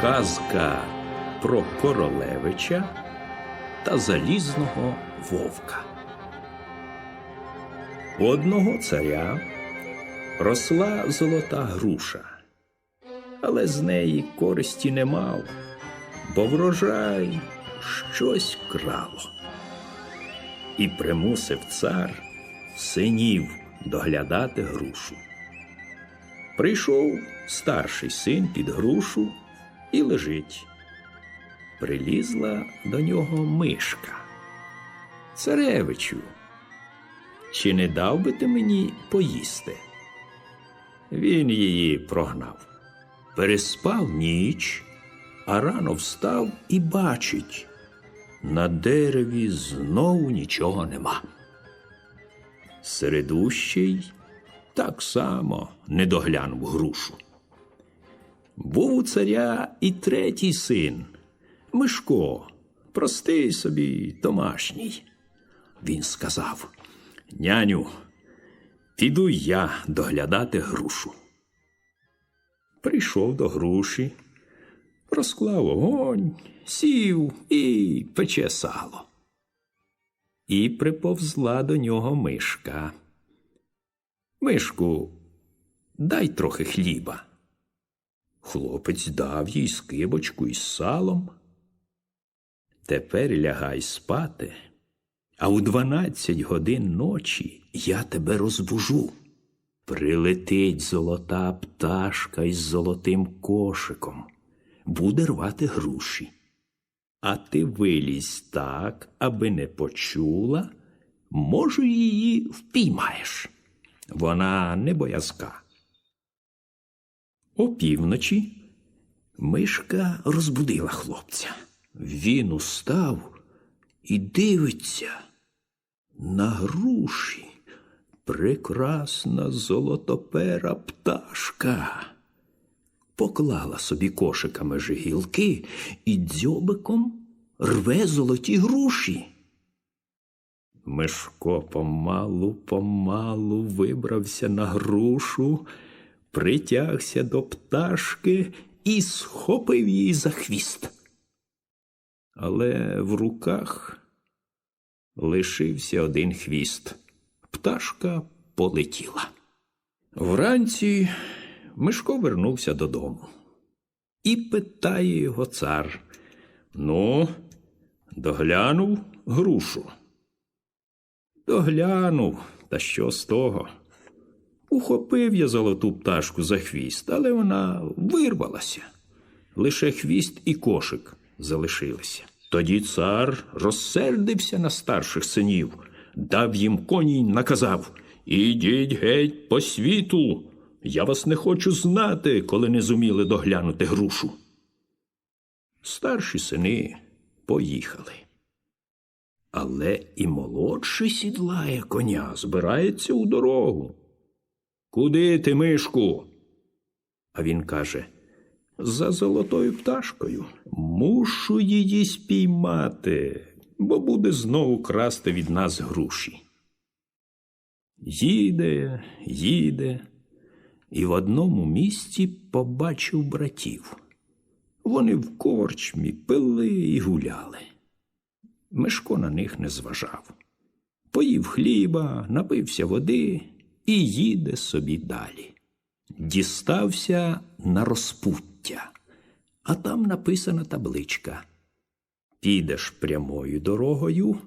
Казка про королевича та залізного вовка. У одного царя росла золота груша, але з неї користі не мав, бо врожай щось крало. І примусив цар синів доглядати грушу. Прийшов старший син під грушу і лежить. Прилізла до нього мишка. Царевичу, чи не дав би ти мені поїсти? Він її прогнав. Переспав ніч, а рано встав і бачить. На дереві знову нічого нема. Середущий так само не доглянув грушу. Був у царя і третій син Мишко, простий собі домашній. Він сказав: Няню, піду я доглядати грушу. Прийшов до груші, розклав огонь, сів і пече сало. І приповзла до нього мишка. Мишку, дай трохи хліба. Хлопець дав їй скибочку із салом. Тепер лягай спати, а у дванадцять годин ночі я тебе розбужу. Прилетить золота пташка із золотим кошиком, буде рвати груші. А ти вилізь так, аби не почула, може, її впіймаєш. Вона не боязка. Опівночі мишка розбудила хлопця. Він устав і дивиться на груші прекрасна золотопера пташка. Поклала собі кошиками жигілки і дзьобиком рве золоті груші. Мишко помалу, помалу вибрався на грушу, притягся до пташки і схопив її за хвіст. Але в руках лишився один хвіст. Пташка полетіла. Вранці Мишко вернувся додому і питає його цар. Ну, доглянув грушу. Доглянув, та що з того? Ухопив я золоту пташку за хвіст, але вона вирвалася. Лише хвіст і кошик залишилися. Тоді цар розсердився на старших синів, дав їм коні наказав Ідіть геть по світу. Я вас не хочу знати, коли не зуміли доглянути грушу. Старші сини поїхали. Але і молодший сідлає коня, збирається у дорогу. Куди ти, мишку? А він каже за золотою пташкою. Мушу її спіймати, бо буде знову красти від нас груші. Їде, їде, і в одному місці побачив братів. Вони в корчмі пили і гуляли. Мишко на них не зважав. Поїв хліба, напився води і їде собі далі. Дістався на розпуття, а там написана табличка Підеш прямою дорогою,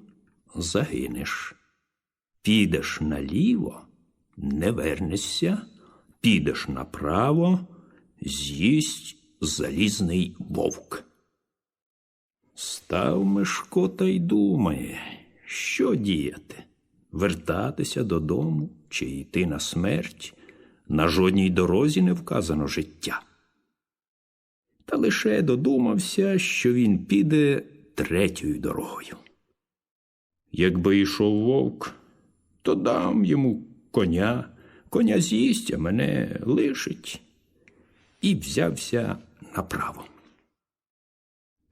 загинеш. Підеш наліво, не вернешся, підеш направо, з'їсть залізний вовк. Став Мишко та й думає, що діяти вертатися додому чи йти на смерть. На жодній дорозі не вказано життя. Та лише додумався, що він піде третьою дорогою. Якби йшов вовк, то дам йому коня, коня з'їсть, а мене лишить, і взявся направо.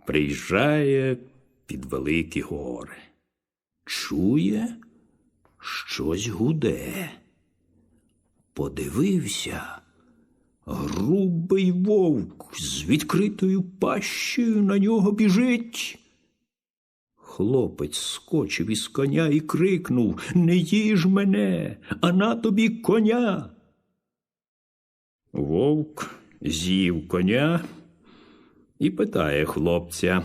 Приїжджає під великі гори, чує, щось гуде. Подивився, Грубий вовк з відкритою пащею на нього біжить. Хлопець скочив із коня і крикнув Не їж мене, а на тобі коня. Вовк з'їв коня і питає хлопця,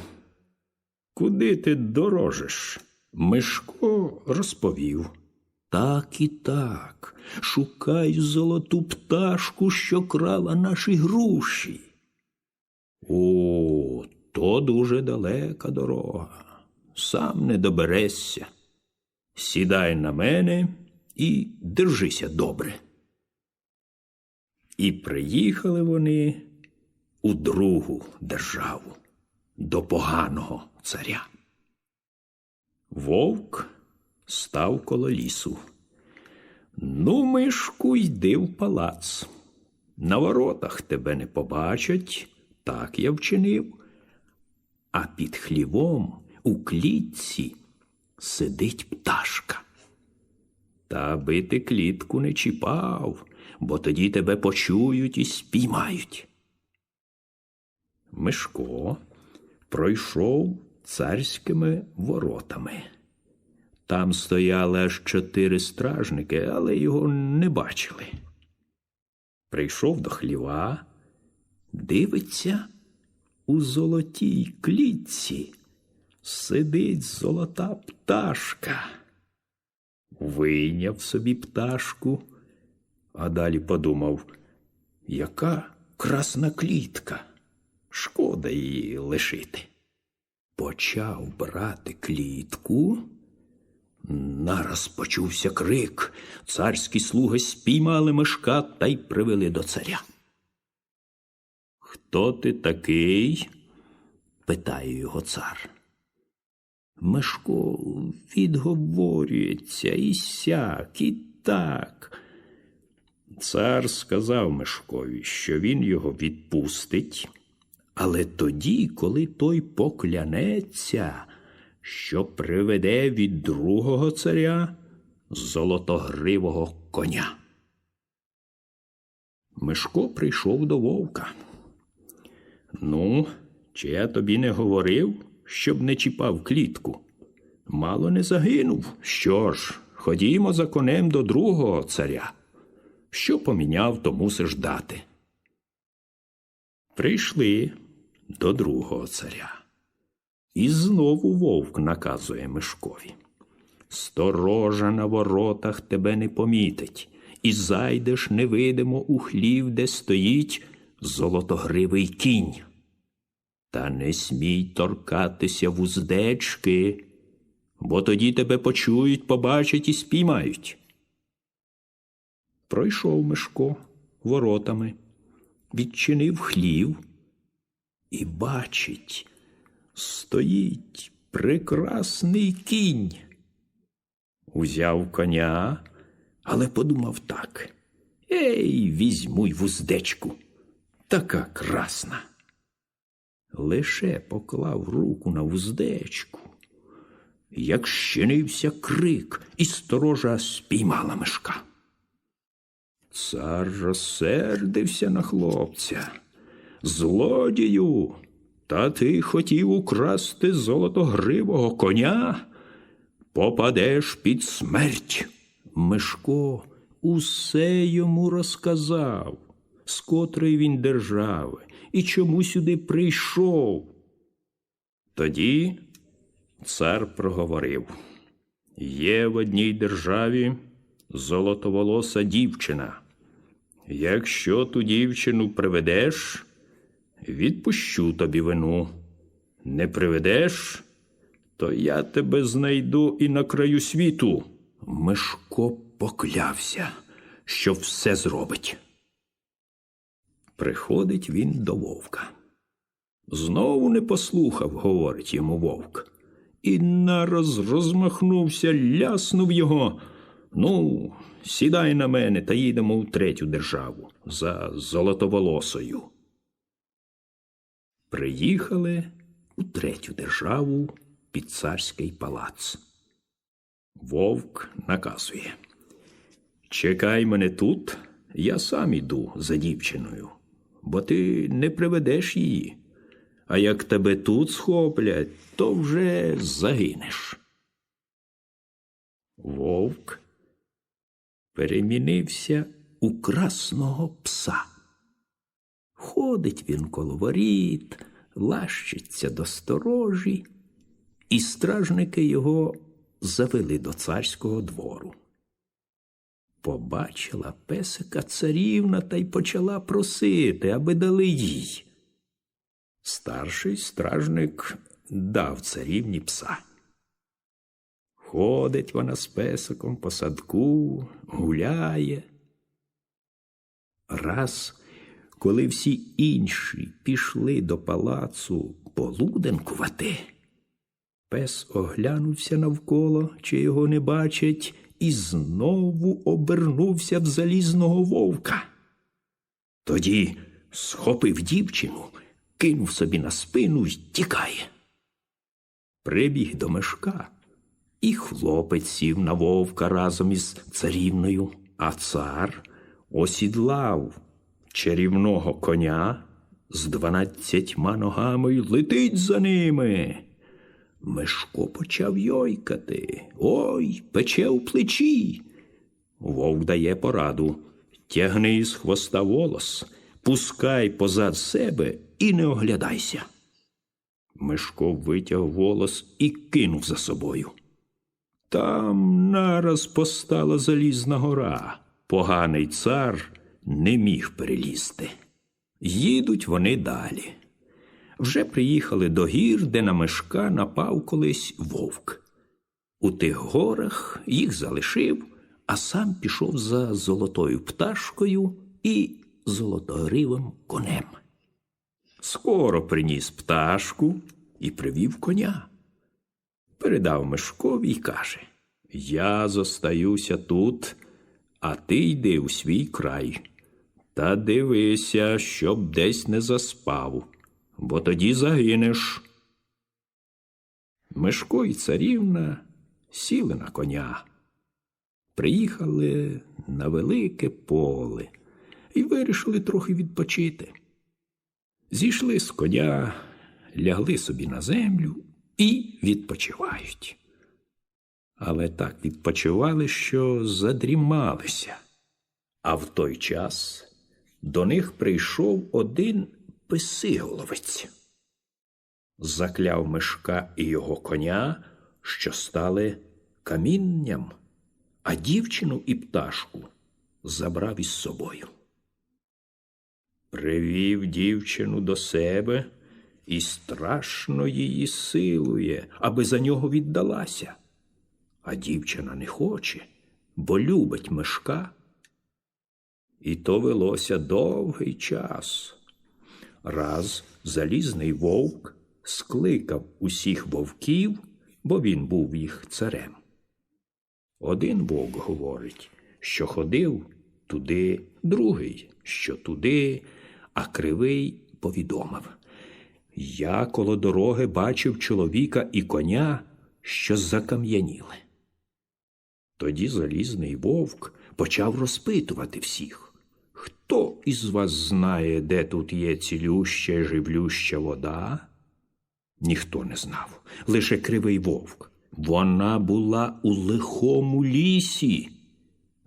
Куди ти дорожиш? Мишко розповів. Так і так. Шукай золоту пташку, що крала наші груші. О, то дуже далека дорога. Сам не доберешся. Сідай на мене і держися добре. І приїхали вони у другу державу до поганого царя. Вовк став коло лісу. Ну, мишку, йди в палац. На воротах тебе не побачать, так я вчинив. А під хлівом у клітці сидить пташка. Та аби ти клітку не чіпав, бо тоді тебе почують і спіймають. Мишко пройшов царськими воротами. Там стояли аж чотири стражники, але його не бачили. Прийшов до хліва, дивиться, у золотій клітці сидить золота пташка. Вийняв собі пташку, а далі подумав, яка красна клітка. Шкода її лишити. Почав брати клітку. Нараз почувся крик. Царські слуги спіймали мишка та й привели до царя. Хто ти такий? питає його цар. Мишко відговорюється і сяк, і так. Цар сказав Мишкові, що він його відпустить, але тоді, коли той поклянеться, що приведе від другого царя золотогривого коня. Мишко прийшов до вовка. Ну, чи я тобі не говорив, щоб не чіпав клітку? Мало не загинув. Що ж, ходімо за конем до другого царя. Що поміняв, то мусиш дати. Прийшли до другого царя. І знову вовк наказує Мишкові. Сторожа на воротах тебе не помітить, і зайдеш невидимо у хлів, де стоїть золотогривий кінь. Та не смій торкатися вуздечки, бо тоді тебе почують, побачать і спіймають. Пройшов Мишко воротами, відчинив хлів і бачить стоїть прекрасний кінь. Узяв коня, але подумав так. Ей, візьму й вуздечку. Така красна. Лише поклав руку на вуздечку, як щинився крик, і сторожа спіймала мешка. Цар розсердився на хлопця. Злодію, та ти хотів украсти золотогривого коня? Попадеш під смерть. Мишко усе йому розказав, з котрої він держави і чому сюди прийшов. Тоді цар проговорив є в одній державі золотоволоса дівчина. Якщо ту дівчину приведеш, відпущу тобі вину. Не приведеш, то я тебе знайду і на краю світу. Мишко поклявся, що все зробить. Приходить він до вовка. Знову не послухав, говорить йому вовк, і нараз розмахнувся, ляснув його. Ну, сідай на мене та їдемо в третю державу за золотоволосою. Приїхали у третю державу під царський палац. Вовк наказує Чекай мене тут, я сам іду за дівчиною, бо ти не приведеш її. А як тебе тут схоплять, то вже загинеш. Вовк перемінився у красного пса. Ходить він коло воріт, лащиться до сторожі, і стражники його завели до царського двору. Побачила песика царівна та й почала просити, аби дали їй. Старший стражник дав царівні пса. Ходить вона з песиком по садку, гуляє. Раз, коли всі інші пішли до палацу полуденкувати, пес оглянувся навколо, чи його не бачать, і знову обернувся в залізного вовка. Тоді схопив дівчину, кинув собі на спину й тікає. Прибіг до мешка, і хлопець сів на вовка разом із царівною, а цар осідлав чарівного коня з дванадцятьма ногами й летить за ними. Мишко почав йойкати. Ой, пече у плечі. Вовк дає пораду. Тягни із хвоста волос, пускай позад себе і не оглядайся. Мишко витяг волос і кинув за собою. Там нараз постала залізна гора. Поганий цар не міг перелізти. Їдуть вони далі. Вже приїхали до гір, де на мешка напав колись вовк. У тих горах їх залишив, а сам пішов за золотою пташкою і золотогривим конем. Скоро приніс пташку і привів коня. Передав Мишкові й каже Я зостаюся тут, а ти йди у свій край. Та дивися, щоб десь не заспав, бо тоді загинеш. Мишко і царівна сіли на коня, приїхали на велике поле і вирішили трохи відпочити. Зійшли з коня, лягли собі на землю і відпочивають. Але так відпочивали, що задрімалися. А в той час до них прийшов один писиголовець. Закляв мишка і його коня, що стали камінням, а дівчину і пташку забрав із собою. Привів дівчину до себе і страшно її силує, аби за нього віддалася. А дівчина не хоче, бо любить мишка. І то велося довгий час. Раз залізний вовк скликав усіх вовків, бо він був їх царем. Один вовк говорить, що ходив туди, другий, що туди, а кривий повідомив. Я коло дороги бачив чоловіка і коня, що закам'яніли. Тоді залізний вовк почав розпитувати всіх. Хто із вас знає, де тут є цілюща живлюща вода? Ніхто не знав, лише кривий вовк. Вона була у лихому лісі.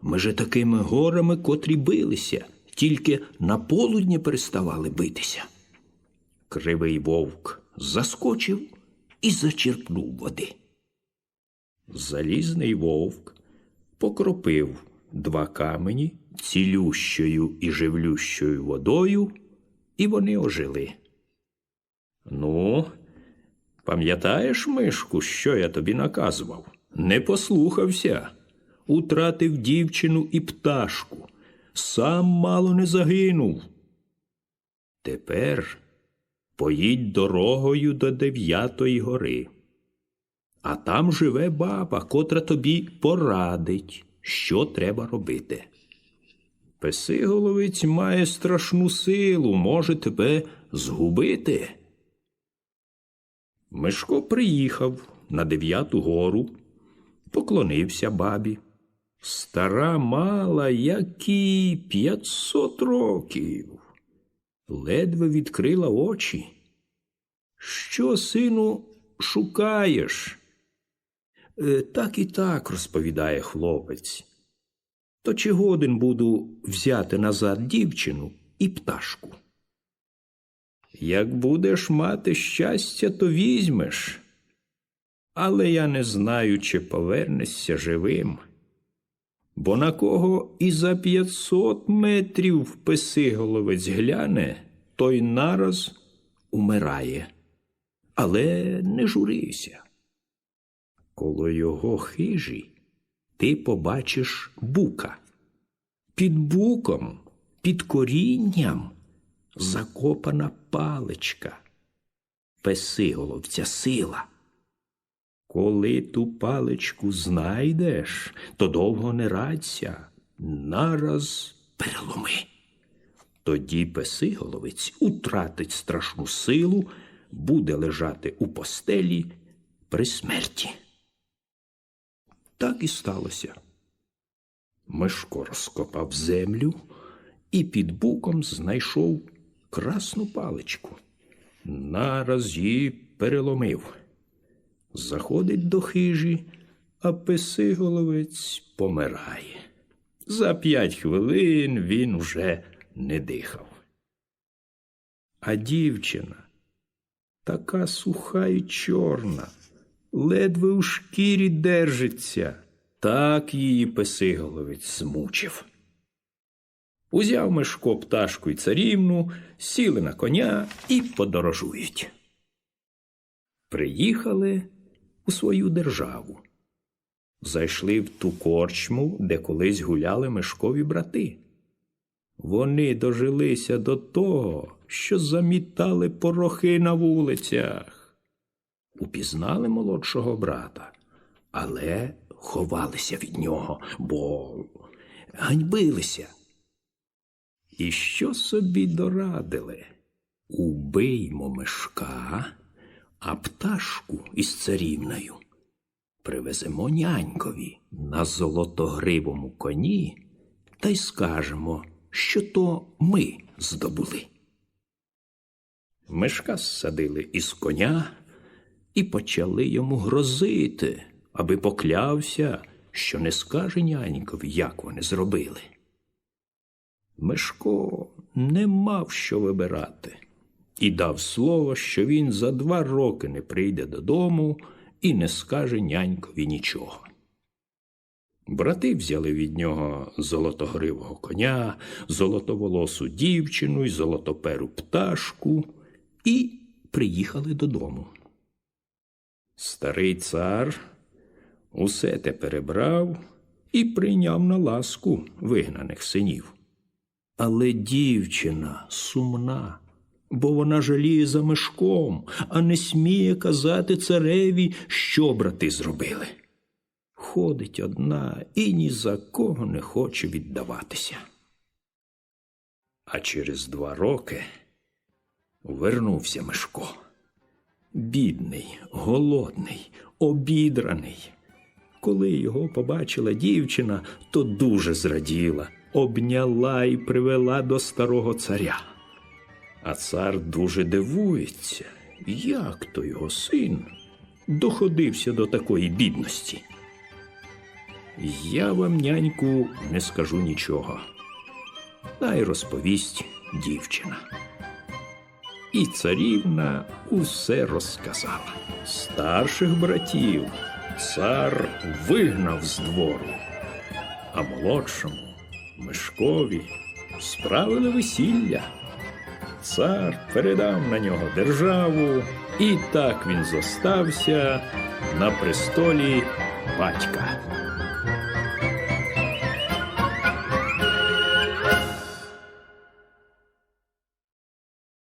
Меже такими горами, котрі билися, тільки на полудні переставали битися. Кривий вовк заскочив і зачерпнув води. Залізний вовк покропив два камені цілющою і живлющою водою, і вони ожили. Ну, пам'ятаєш, Мишку, що я тобі наказував? Не послухався, утратив дівчину і пташку, сам мало не загинув. Тепер поїдь дорогою до дев'ятої гори. А там живе баба, котра тобі порадить, що треба робити. Песиголовець має страшну силу, може тебе згубити. Мишко приїхав на дев'яту гору, поклонився бабі, Стара мала, як і п'ятсот років. Ледве відкрила очі. Що, сину, шукаєш? «Е, Так і так, розповідає хлопець. То чи годен буду взяти назад дівчину і пташку? Як будеш мати щастя, то візьмеш. Але я не знаю, чи повернешся живим. Бо на кого і за п'ятсот метрів писиголовець гляне, той нараз умирає. Але не журися. Коло його хижі ти побачиш бука. Під буком, під корінням закопана паличка. Песиголовця сила. Коли ту паличку знайдеш, то довго не радься, нараз переломи. Тоді песиголовець утратить страшну силу, буде лежати у постелі при смерті. Так і сталося. Мишко розкопав землю і під буком знайшов красну паличку. Нараз її переломив. Заходить до хижі, а писиголовець помирає. За п'ять хвилин він уже не дихав. А дівчина така суха і чорна, ледве у шкірі держиться, так її писиголовець змучив. Узяв Мишко пташку й царівну, сіли на коня і подорожують. Приїхали у свою державу. Зайшли в ту корчму, де колись гуляли Мишкові брати. Вони дожилися до того, що замітали порохи на вулицях. Упізнали молодшого брата, але ховалися від нього, бо ганьбилися. І що собі дорадили? Убиймо мишка, а пташку із царівною привеземо нянькові на золотогривому коні та й скажемо, що то ми здобули. Мишка зсадили із коня і почали йому грозити, аби поклявся, що не скаже нянькові, як вони зробили. Мишко не мав що вибирати і дав слово, що він за два роки не прийде додому і не скаже нянькові нічого. Брати взяли від нього золотогривого коня, золотоволосу дівчину й золотоперу пташку і приїхали додому. Старий цар усе те перебрав і прийняв на ласку вигнаних синів. Але дівчина сумна, бо вона жаліє за мишком, а не сміє казати цареві, що брати зробили. Ходить одна і ні за кого не хоче віддаватися. А через два роки вернувся Мишко. Бідний, голодний, обідраний. Коли його побачила дівчина, то дуже зраділа, обняла і привела до старого царя. А цар дуже дивується, як то його син доходився до такої бідності. Я вам, няньку, не скажу нічого. Та й розповість дівчина. І царівна усе розказала. Старших братів цар вигнав з двору, а молодшому Мишкові справили весілля. Цар передав на нього державу, і так він зостався на престолі батька.